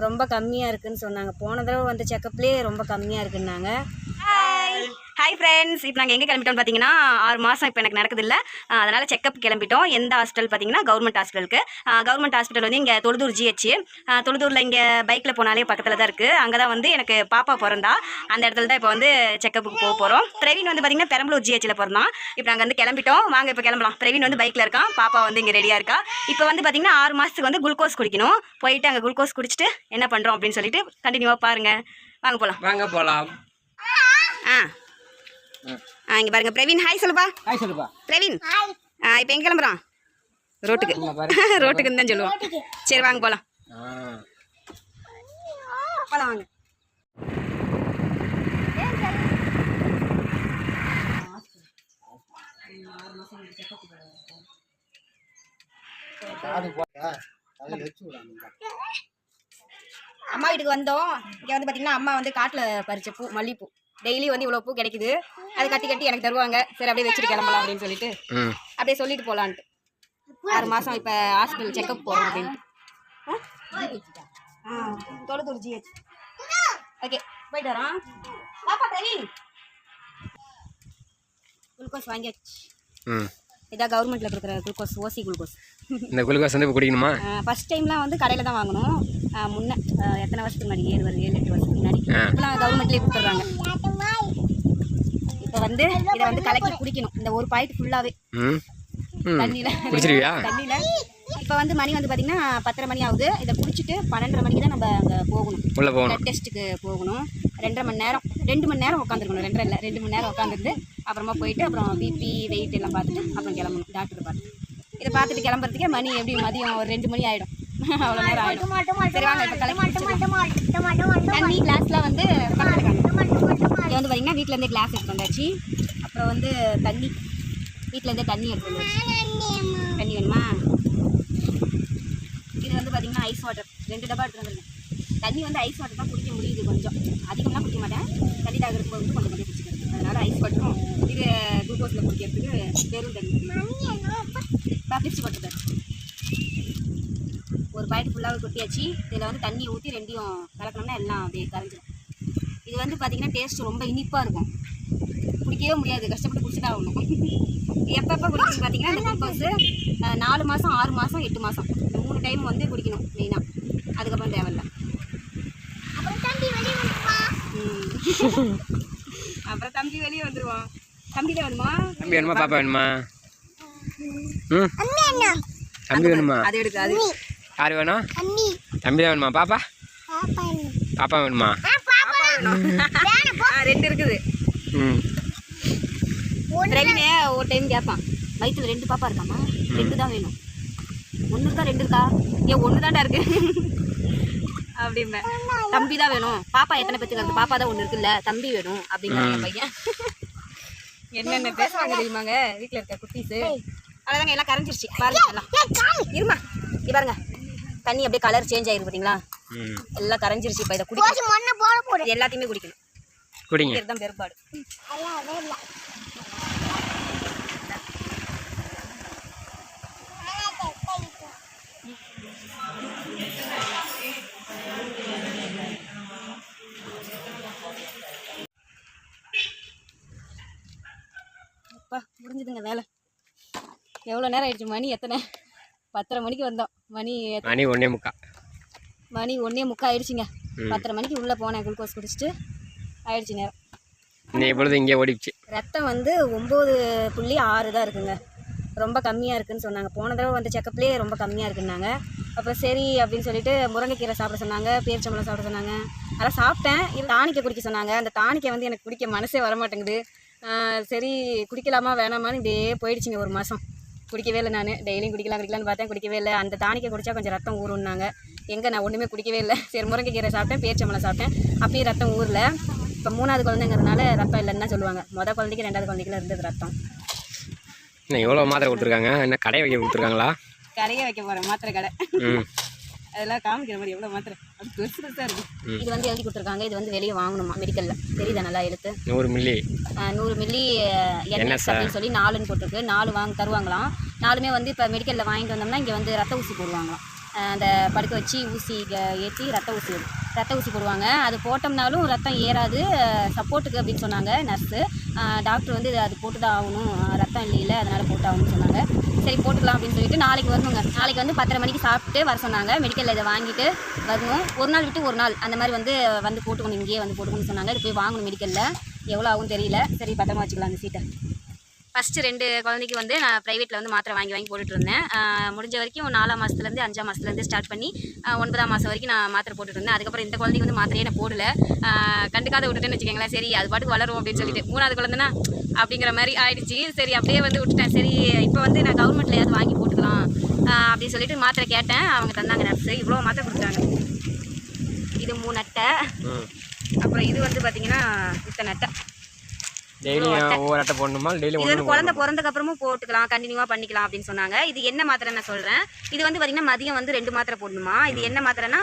ரொம்ப கம்மியாக இருக்குன்னு சொன்னாங்க. போன தடவை வந்த செக்கப்லேயே ரொம்ப கம்மியாக இருக்குன்னாங்க. ஹாய் ஹாய் ஃப்ரெண்ட்ஸ் இப்போ நாங்கள் எங்கே கிளம்பிட்டோம்னு பார்த்தீங்கன்னா ஆறு மாதம் இப்போ எனக்கு நடக்குது இல்லை அதனால் செக்கப் கிளம்பிட்டோம். எந்த ஹாஸ்பிட்டல் பார்த்தீங்கன்னா கவர்மெண்ட் ஹாஸ்பிட்டலுக்கு கவர்மெண்ட் ஹாஸ்பிட்டல் வந்து இங்கே தொழுதூர் ஜிஹெச் தொழுதூரில் இங்கே பைக்கில் போனாலே பக்கத்தில் தான் இருக்குது அங்கே தான் வந்து எனக்கு பாப்பா பிறந்தா. அந்த இடத்துல தான் இப்போ வந்து செக்கப்புக்கு போக போகிறோம் பிரவீன் வந்து பார்த்தீங்கன்னா பெரம்பலூர் ஜிஹெச்சில் பிறந்தான். இப்போ நாங்கள் வந்து கிளம்பிட்டோம். வாங்க இப்போ கிளம்பலாம். பிரவீன் வந்து பைக்கில் இருக்கான் பாப்பா வந்து இங்கே ரெடியாக இருக்கா? இப்போ வந்து பார்த்தீங்கன்னா ஆறு மாதத்துக்கு வந்து குளுக்கோஸ் குடிக்கணும். போயிட்டு அங்கே குளுக்கோஸ் குடிச்சிட்டு என்ன பண்ணுறோம் அப்படின்னு சொல்லிட்டு கண்டினியூவாக பாருங்கள் வாங்க போகலாம் வாங்க போகலாம் ஆ. ஆ இங்கே பாருங்க. பிரவீன் ஹாய் சொல்லுப்பா. ஹாய் சொல்லுப்பா. பிரவீன். ஆ இப்போ எங்கே கிளம்புறோம் ரோட்டுக்கு. ரோட்டுக்கு தான் சொல்லுவோம் சரி வாங்க போகலாம் போகலாம் வாங்க. அம்மா வீட்டுக்கு வந்தோம். இங்கே வந்து பார்த்தீங்கன்னா அம்மா வந்து காட்டில் பறிச்ச பூ மல்லிகைப்பூ டெய்லி வந்து இவ்வளோ பூ கிடைக்குது. அது கட்டி கட்டி எனக்கு தருவாங்க. சரி அப்படியே வச்சுட்டு கிளம்பலாம் அப்படின்னு சொல்லிட்டு அப்படியே சொல்லிட்டு போகலான்ட்டு ஆறு மாதம் இப்போ ஹாஸ்பிட்டல் செக்கப் போகிறோம் அப்படின்ட்டு. ஆ? தொழுதூர் ஜிஹெச். ஓகே போயிட்டு வரோம். பாப்பா பிரவீன் குளுக்கோஸ் வாங்கியாச்சு. இதான் கவர்மெண்ட்டில் கொடுக்குற குளுக்கோஸ் ஓசி குளுக்கோஸ். இந்த குளுக்கோஸ் வந்து இப்போ குடிக்கணுமா ஃபஸ்ட் டைம்லாம் வந்து கடையில் தான் வாங்கணும். முன்ன எத்தனை வருஷத்துக்கு முன்னாடி? ஏழு ஏழு எட்டு வருஷத்துக்கு முன்னாடி. இப்போலாம் கவர்மெண்ட்லேயே கொடுத்துட்றாங்க. இப்போ வந்து இதை வந்து கலக்கி குடிக்கணும். இந்த ஒரு பாக்கெட் ஃபுல்லாகவே தண்ணியில். குடிச்சிருவியா? தண்ணியில். இப்போ வந்து மணி வந்து பார்த்தீங்கன்னா பத்தரை மணி ஆகுது. இதை குடிச்சிட்டு பன்னெண்டரை மணிக்கு தான் நம்ம அங்கே போகணும். உள்ளே போகணும். டெஸ்ட்டுக்கு போகணும். ரெண்டரை மணி நேரம். ரெண்டு மணி நேரம் உட்காந்துருக்கணும் ரெண்டரை இல்லை ரெண்டு மணி நேரம் உட்காந்துருந்து அப்புறமா போயிட்டு அப்புறம் பிபி வெயிட் எல்லாம் பார்த்துட்டு அப்புறம் கிளம்பணும். டாக்டர் பார்த்து இதை பார்த்துட்டு கிளம்புறதுக்கே மணி எப்படி? மதியம் ஒரு ரெண்டு மணி ஆகிடும் அவ்வளோ நேரம் ஆகிடும் சரி வாங்க இப்போ குடிச்சிடலாம். தண்ணி கிளாஸ்லாம் வந்து. இங்க வந்து பார்த்தீங்கன்னா வீட்டிலேருந்தே கிளாஸ் எடுத்து வந்தாச்சு. அப்புறம் வந்து தண்ணி. வீட்டிலேருந்தே தண்ணி எடுத்து வந்தாச்சு. தண்ணி வேணுமா? இது வந்து பார்த்தீங்கன்னா ஐஸ் வாட்டர் ரெண்டு டப்பா எடுத்து வந்துருக்கேன் தண்ணி வந்து ஐஸ் வாட்டர் தான் குடிக்க முடியுது கொஞ்சம். அதிகம்லாம் குடிக்க மாட்டேன். தண்ணி தாகிறதுக்கு வந்து கொஞ்சம் கொஞ்சம் குடிச்சிக்கிறது அதனால ஐஸ் வாட்டரும் இது குளுக்கோஸில் குடிக்கிறதுக்கு வெறும் தண்ணி. பிரிச்சு போட்டுருக்காரு ஒரு பாக்கெட் ஃபுல்லாகவே கொட்டியாச்சு. இதில் வந்து தண்ணி ஊற்றி ரெண்டையும் கலக்கணும்னா எல்லாம் அப்படியே கரைஞ்சிடும் இது வந்து பார்த்தீங்கன்னா டேஸ்ட் ரொம்ப இனிப்பாக இருக்கும். குடிக்கவே முடியாது. கஷ்டப்பட்டு குடிச்சு தான் ஆகணும் எப்பப்போ குடிக்கணும் பார்த்தீங்கன்னா இந்த குளுக்கோஸு நாலு மாதம் ஆறு மாதம் எட்டு மாதம் இந்த மூணு டைம் வந்து குடிக்கணும் மெயினாக அதுக்கப்புறம் தேவையில்ல. அப்புறம் தம்பி வெளியே வந்துடுவான் தம்பி தான் வேணுமா? தம்பி வேணுமா? பாப்பா வேணுமா? ம். தம்பி வேணுமா? அது எடுக்கு அது யார் வேணும்? தம்பி தான் வேணுமா. பாப்பா பாப்பா வேணுமா. ரெண்டு இருக்குது. ம். ரவினே ஒரு டைம் கேட்பான் வயிற்றுல ரெண்டு பாப்பா இருக்காமா? ரெண்டு தான் வேணும். ஒன்று தான் ரெண்டு இருக்கா? ஏன் ஒன்று தான்டா இருக்கு. அப்படிம்பேன். தம்பி தான் வேணும். பாப்பா எத்தனை பேத்துக்கு இருக்கு? பாப்பா தான் ஒன்று இருக்குல்ல. தம்பி வேணும் அப்படிங்கிற என் பையன். என்னென்ன பேசுவாங்க தெரியுமாங்க? வீட்டில் இருக்க குட்டீஸு. அவ்வளோதாங்க எல்லாம் கரைஞ்சிருச்சு. பாருங்க எல்லாம். இருமா இங்க பாருங்க. தண்ணி அப்படியே கலர் சேஞ்ச் ஆயிருக்கு பார்த்தீங்களா எல்லாம் கரைஞ்சிருச்சு இப்போ இதை குடிக்கணும். இது எல்லாத்தையுமே குடிக்கணும். குடிங்க. இதுதான் பெரும்பாடு அப்பா முடிஞ்சுதுங்க வேலை. எவ்வளோ நேரம் ஆயிடுச்சு? மணி எத்தனை? பத்தரை மணிக்கு வந்தோம். மணி மணி ஒன்றே முக்கா. மணி ஒன்றே முக்கா ஆயிடுச்சுங்க. பத்தரை மணிக்கு உள்ளே போனேன் குளுக்கோஸ் குடிச்சிட்டு. ஆயிடுச்சு நேரம். இப்பொழுது இங்கே ஓடிடுச்சு. ரத்தம் வந்து ஒம்பது புள்ளி ஆறு தான் இருக்குங்க. ரொம்ப கம்மியாக இருக்குன்னு சொன்னாங்க. போன தடவை வந்த செக்கப்லேயே ரொம்ப கம்மியாக இருக்குன்னாங்க. அப்போ சரி அப்படின்னு சொல்லிட்டு முருங்கைக்கீரை சாப்பிட சொன்னாங்க பேரிச்சம்பழம் சாப்பிட சொன்னாங்க. அதெல்லாம் சாப்பிட்டேன். இது டானிக்கை குடிக்க சொன்னாங்க. அந்த டானிக்கை வந்து எனக்கு குடிக்க மனசே வர மாட்டேங்குது ஆஹ் சரி குடிக்கலாமா வேணாமான்னு இப்படியே போயிடுச்சுங்க ஒரு மாதம் குடிக்கவே இல்லை நான். டெய்லியும் குடிக்கலாம் குடிக்கலாம்னு பார்த்தேன் குடிக்கவே இல்லை. அந்த டானிக்கை குடித்தா கொஞ்சம் ரத்தம் ஊறுனாங்க எங்கே நான் ஒன்றுமே குடிக்கவே இல்லை. சரி முருங்கைக்கீரை சாப்பிட்டேன் பேரிச்சம்பழம் சாப்பிட்டேன். அப்பயும் ரத்தம் ஊரில் இப்போ மூணாவது குழந்தைங்கிறதுனால ரத்தம் இல்லைன்னு தான் சொல்லுவாங்க. மொதல் குழந்தைக்கு ரெண்டாவது குழந்தைக்குலாம் இருந்தது ரத்தம். இன்னும் எவ்வளோ மாத்திரை கொடுத்துருக்காங்க? என்ன கடை வைக்க கொடுத்துருக்காங்களா? கரையை வைக்க போகிறேன் மாத்திரை கடை. அதெல்லாம் காமிக்கிற மாதிரி எவ்வளோ மாத்திரை? அது பெருசு பெருசாக இருக்கும் ம். இது வந்து எழுதி கொடுத்துருக்காங்க. இது வந்து வெளியே வாங்கணுமா மெடிக்கலில் தெரியுதா? நல்லா எழுத்து. நூறு மில்லி. நூறு மில்லி என்எஸ்? அப்படின்னு சொல்லி நாலுன்னு போட்டிருக்கு. நாலு வாங்க தருவாங்களாம். நாலுமே வந்து இப்போ மெடிக்கலில் வாங்கிட்டு வந்தோம்னா இங்கே வந்து ரத்த ஊசி போடுவாங்களாம். அந்த படுக்க வச்சு ஊசி ஏற்றி ரத்த ஊசி ரத்த ஊசி போடுவாங்க. அது போட்டோம்னாலும் ரத்தம் ஏறாது. சப்போர்ட்டுக்கு அப்படின்னு சொன்னாங்க நர்ஸு. டாக்டர் வந்து அது போட்டு தான் ஆகணும் ரத்தம் இல்லையில அதனால் போட்டு ஆகணும்னு சொன்னாங்க. சரி போட்டுக்கலாம் அப்படின்னு சொல்லிட்டு நாளைக்கு வரணுங்க. நாளைக்கு வந்து பத்தரை மணிக்கு சாப்பிட்டு வர சொன்னாங்க. மெடிக்கலில் இதை வாங்கிட்டு வரணும். ஒரு நாள் விட்டு ஒரு நாள் அந்த மாதிரி வந்து வந்து போட்டுக்கணும். இங்கேயே வந்து போட்டுக்கணும்னு சொன்னாங்க. இது போய் வாங்கணும் மெடிக்கலில் எவ்வளோ ஆகும் தெரியல. சரி பத்திரமா வச்சுக்கலாம் அந்த சீட்டை. ஃபஸ்ட்டு ரெண்டு குழந்தைக்கு வந்து நான் ப்ரைவேட்டில் வந்து மாத்திரை வாங்கி வாங்கி போட்டுட்டு இருந்தேன் ஆஹ் முடிஞ்ச வரைக்கும் நாலாம் மாதத்துலேருந்து அஞ்சாம் மாதத்துலேருந்து ஸ்டார்ட் பண்ணி ஒன்பதாம் மாதம் வரைக்கும் நான் மாத்திரை போட்டுட்டு இருந்தேன் அதுக்கப்புறம் இந்த குழந்தைக்கு வந்து மாத்திரையே நான் போடல. கண்டுக்காத விட்டுட்டேன்னு வச்சுக்கோங்களேன். சரி அது பாட்டுக்கு வளரும் அப்படின்னு சொல்லிட்டு மூணாவது குழந்தைனா அப்படிங்கிற மாதிரி ஆயிடுச்சு. சரி அப்படியே வந்து விட்டுட்டேன். சரி இப்போ வந்து நான் கவர்மெண்ட்லையாவது வாங்கி போட்டுக்கலாம் அப்படின்னு சொல்லிட்டு மாத்திரை கேட்டேன். அவங்க தந்தாங்க நர்ஸு இவ்வளோ மாத்திரை கொடுத்தாங்க இது மூணு அட்டை. அப்புறம் இது வந்து பார்த்தீங்கன்னா இத்தனை அட்டை. டெய்லியும் ஒவ்வொரு அட்டை போடணுமா? டெய்லி இது வந்து குழந்தை பிறந்தக்கு அப்புறமும் போட்டுக்கலாம் கண்டினியூவா பண்ணிக்கலாம் அப்படின்னு சொன்னாங்க. இது என்ன மாத்திரை நான் சொல்றேன்? இது வந்து பாத்தீங்கன்னா மதியம் வந்து ரெண்டு மாத்திரை போடணுமா? இது என்ன மாத்திரைனா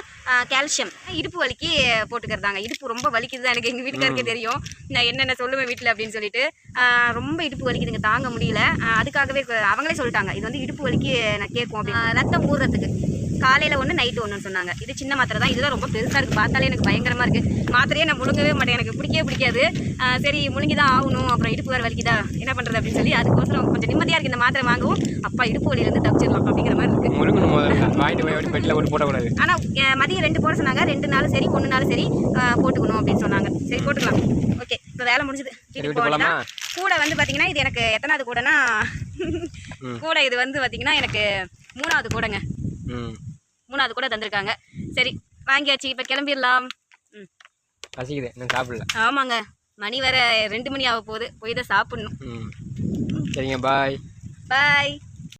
கால்சியம் இடுப்பு வலிக்கு போட்டுக்கிறதாங்க. இடுப்பு ரொம்ப வலிக்குது எனக்கு எங்க வீட்டுக்காருக்கே தெரியும். நான் என்னென்ன சொல்லுவேன் வீட்டில் அப்படின்னு சொல்லிட்டு ஆஹ் ரொம்ப இடுப்பு வலிக்குதுங்க தாங்க முடியல. ஆஹ் அதுக்காகவே அவங்களே சொல்லிட்டாங்க. இது வந்து இடுப்பு வலிக்கு நான் கேட்கும் அப்படின்னு. ரத்தம் ஊறுறதுக்கு காலையில் ஒன்று நைட்டு ஒன்றுன்னு சொன்னாங்க. இது சின்ன மாத்திரை தான். இதுதான் ரொம்ப பெருசாக இருக்குது பார்த்தாலே எனக்கு பயங்கரமாக இருக்குது மாத்திரையே நான் முழுங்கவே மாட்டேன். எனக்கு பிடிக்கவே பிடிக்காது. சரி முழுங்கி தான் ஆகணும். அப்புறம் இடுப்பு வேறு வலிக்குதா? என்ன பண்ணுறது அப்படின்னு சொல்லி அதுக்கோசரம் கொஞ்சம் நிம்மதியாக இருக்குது இந்த மாத்திரை வாங்கவும் அப்பா இடுப்பு வலியிலேருந்து தப்பிச்சிடலாம் அப்படிங்கிற மாதிரி இருக்குது ஆனால் மதியம் ரெண்டு போட சொன்னாங்க. ரெண்டு நாளும் சரி ஒன்று நாளும் சரி போட்டுக்கணும் அப்படின்னு சொன்னாங்க. சரி போட்டுக்கலாம். ஓகே இப்போ வேலை முடிஞ்சுது. வீட்டுக்கு விட்டு போக போகலாமா. கூட வந்து பார்த்தீங்கன்னா இது எனக்கு எத்தனாவது கூடனா. கூட இது வந்து பார்த்தீங்கன்னா எனக்கு மூணாவது கூடங்க. ம். மூணாவது கூட தந்திருக்காங்க. சரி வாங்கியாச்சு இப்போ கிளம்பிடலாம். ம். பசிக்குது இன்னும் சாப்பிடல. ஆமாங்க. மணி வேற ரெண்டு மணி ஆக போகுது. போய் தான் சாப்பிடணும். ம். சரிங்க பாய். பாய்.